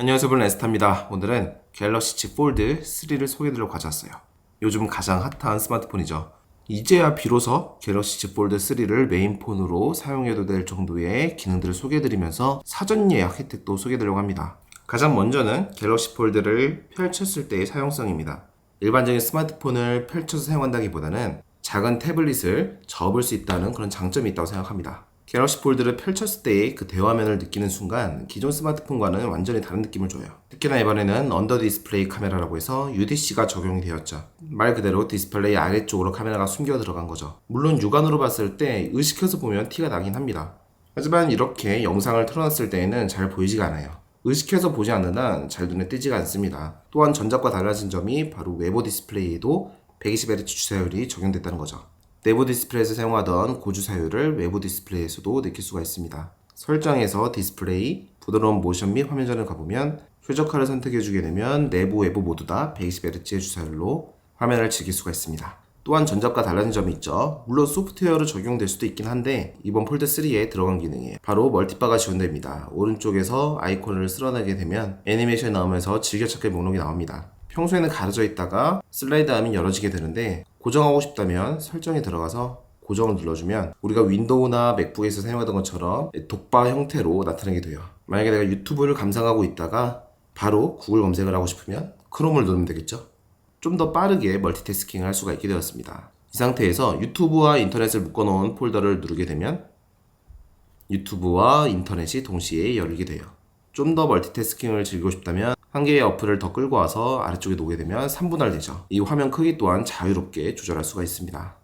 안녕하세요 여러분 에스타입니다. 오늘은 갤럭시 Z 폴드 3를 소개해드리려고 가져왔어요. 요즘 가장 핫한 스마트폰이죠. 이제야 비로소 갤럭시 Z 폴드 3를 메인폰으로 사용해도 될 정도의 기능들을 소개해드리면서 사전 예약 혜택도 소개해드리려고 합니다. 가장 먼저는 갤럭시 폴드를 펼쳤을 때의 사용성입니다. 일반적인 스마트폰을 펼쳐서 사용한다기보다는 작은 태블릿을 접을 수 있다는 그런 장점이 있다고 생각합니다. 갤럭시 폴드를 펼쳤을 때의 그 대화면을 느끼는 순간 기존 스마트폰과는 완전히 다른 느낌을 줘요. 특히나 이번에는 언더 디스플레이 카메라라고 해서 UDC가 적용이 되었죠. 말 그대로 디스플레이 아래쪽으로 카메라가 숨겨 들어간 거죠. 물론 육안으로 봤을 때 의식해서 보면 티가 나긴 합니다. 하지만 이렇게 영상을 틀어놨을 때에는 잘 보이지가 않아요. 의식해서 보지 않는 한 잘 눈에 띄지가 않습니다. 또한 전작과 달라진 점이 바로 외부 디스플레이에도 120Hz 주사율이 적용됐다는 거죠. 내부 디스플레이에서 사용하던 고주사율을 외부 디스플레이에서도 느낄 수가 있습니다. 설정에서 디스플레이, 부드러운 모션 및 화면 전을 가보면 최적화를 선택해주게 되면 내부 외부 모두 다 120Hz의 주사율로 화면을 즐길 수가 있습니다. 또한 전작과 달라진 점이 있죠. 물론 소프트웨어로 적용될 수도 있긴 한데 이번 폴드 3에 들어간 기능이에요. 바로 멀티바가 지원됩니다. 오른쪽에서 아이콘을 쓸어내게 되면 애니메이션이 나오면서 즐겨찾기 목록이 나옵니다. 평소에는 가려져 있다가 슬라이드하면 열어지게 되는데 고정하고 싶다면 설정에 들어가서 고정을 눌러주면 우리가 윈도우나 맥북에서 사용하던 것처럼 독바 형태로 나타나게 돼요. 만약에 내가 유튜브를 감상하고 있다가 바로 구글 검색을 하고 싶으면 크롬을 누르면 되겠죠. 좀 더 빠르게 멀티태스킹을 할 수가 있게 되었습니다. 이 상태에서 유튜브와 인터넷을 묶어놓은 폴더를 누르게 되면 유튜브와 인터넷이 동시에 열리게 돼요. 좀 더 멀티태스킹을 즐기고 싶다면 한 개의 어플을 더 끌고 와서 아래쪽에 놓게 되면 3분할 되죠. 이 화면 크기 또한 자유롭게 조절할 수가 있습니다.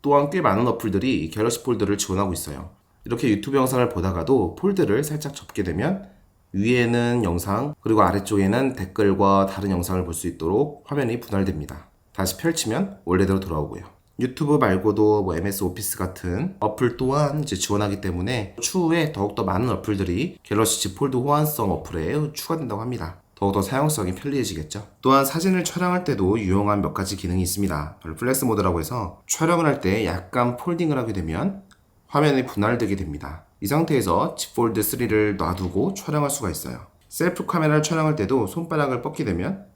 또한 꽤 많은 어플들이 갤럭시 폴드를 지원하고 있어요. 이렇게 유튜브 영상을 보다가도 폴드를 살짝 접게 되면 위에는 영상 그리고 아래쪽에는 댓글과 다른 영상을 볼 수 있도록 화면이 분할됩니다. 다시 펼치면 원래대로 돌아오고요. 유튜브 말고도 뭐 MS 오피스 같은 어플 또한 이제 지원하기 때문에 추후에 더욱더 많은 어플들이 갤럭시 Z 폴드 호환성 어플에 추가된다고 합니다. 더욱더 사용성이 편리해지겠죠. 또한 사진을 촬영할 때도 유용한 몇 가지 기능이 있습니다. 바로 플렉스 모드라고 해서 촬영을 할 때 약간 폴딩을 하게 되면 화면이 분할되게 됩니다. 이 상태에서 Z 폴드 3를 놔두고 촬영할 수가 있어요. 셀프 카메라를 촬영할 때도 손바닥을 뻗게 되면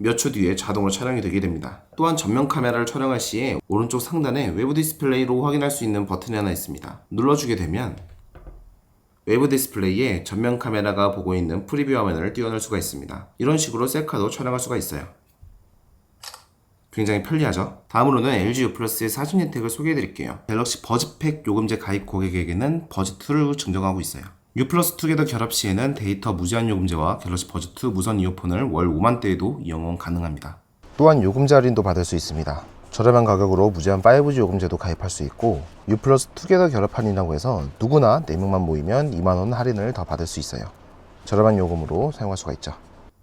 몇 초 뒤에 자동으로 촬영이 되게 됩니다. 또한 전면 카메라를 촬영할 시에 오른쪽 상단에 외부 디스플레이로 확인할 수 있는 버튼이 하나 있습니다. 눌러주게 되면 외부 디스플레이에 전면 카메라가 보고 있는 프리뷰 화면을 띄워낼 수가 있습니다. 이런 식으로 셀카도 촬영할 수가 있어요. 굉장히 편리하죠. 다음으로는 LG U 플러스의 사진 혜택을 소개해 드릴게요. 갤럭시 버즈팩 요금제 가입 고객에게는 버즈2를 증정하고 있어요. U 플러스 투게더 결합 시에는 데이터 무제한 요금제와 갤럭시 버즈2 무선 이어폰을 월 5만대에도 이용 가능합니다. 또한 요금제 할인도 받을 수 있습니다. 저렴한 가격으로 무제한 5G 요금제도 가입할 수 있고 U 플러스 투게더 결합 할인이라고 해서 누구나 4명만 모이면 2만원 할인을 더 받을 수 있어요. 저렴한 요금으로 사용할 수가 있죠.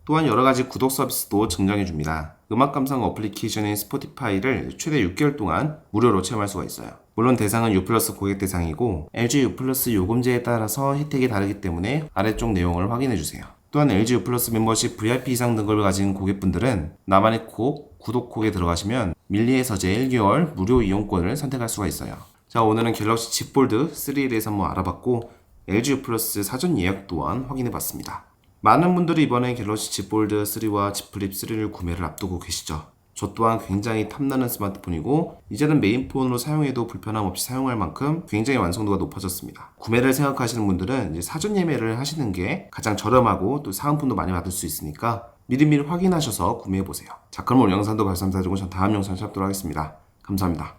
또한 여러 가지 구독 서비스도 증정해 줍니다. 음악 감상 어플리케이션인 스포티파이를 최대 6개월 동안 무료로 체험할 수가 있어요. 물론 대상은 U 플러스 고객 대상이고 LG U 플러스 요금제에 따라서 혜택이 다르기 때문에 아래쪽 내용을 확인해 주세요. 또한 LG U 플러스 멤버십 VIP 이상 등급을 가진 고객분들은 나만의 콕 구독콕에 들어가시면 밀리에서 제 1개월 무료 이용권을 선택할 수가 있어요. 자 오늘은 갤럭시 Z 폴드 3에 대해서 한번 알아봤고 LG U 플러스 사전 예약 또한 확인해 봤습니다. 많은 분들이 이번에 갤럭시 Z 폴드 3와 Z 플립 3를 구매를 앞두고 계시죠. 저 또한 굉장히 탐나는 스마트폰이고 이제는 메인폰으로 사용해도 불편함 없이 사용할 만큼 굉장히 완성도가 높아졌습니다. 구매를 생각하시는 분들은 이제 사전 예매를 하시는 게 가장 저렴하고 또 사은품도 많이 받을 수 있으니까 미리미리 확인하셔서 구매해 보세요. 자 그럼 오늘 영상도 발송드리고 전 다음 영상에 찾도록 하겠습니다. 감사합니다.